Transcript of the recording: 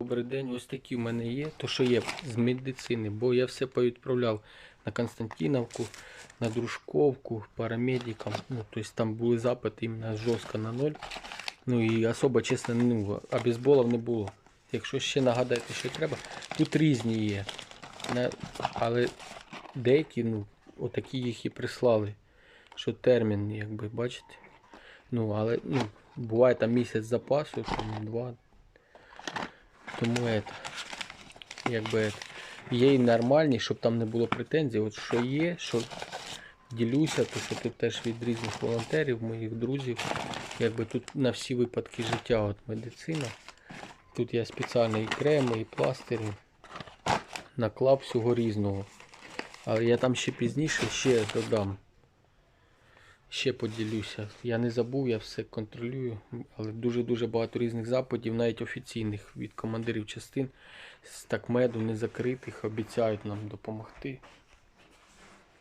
Добрий день, ось такі в мене є. То, що є з медицини, бо я все повідправляв на Константиновку, на Дружковку, парамедикам. Ну, тобто там були запити іменно жорстко на ноль. Ну і особо, чесно, ну, обезболів не було. Якщо ще нагадайте, що треба, тут різні є. Але деякі, ну, отакі їх і прислали. Що термін, якби, бачите. Ну, але ну, буває там місяць запасу, там два. Тому это, якби это, є і нормальні, щоб там не було претензій. От що є, що ділюся, то що тут теж від різних волонтерів, моїх друзів. Якби тут на всі випадки життя от медицина. Тут є спеціальні і креми, і пластирі. Наклав всього різного. Але я там ще пізніше ще додам. Ще поділюся. Я не забув, я все контролюю, але дуже-дуже багато різних запитів, навіть офіційних від командирів частин з такмеду незакритих, обіцяють нам допомогти.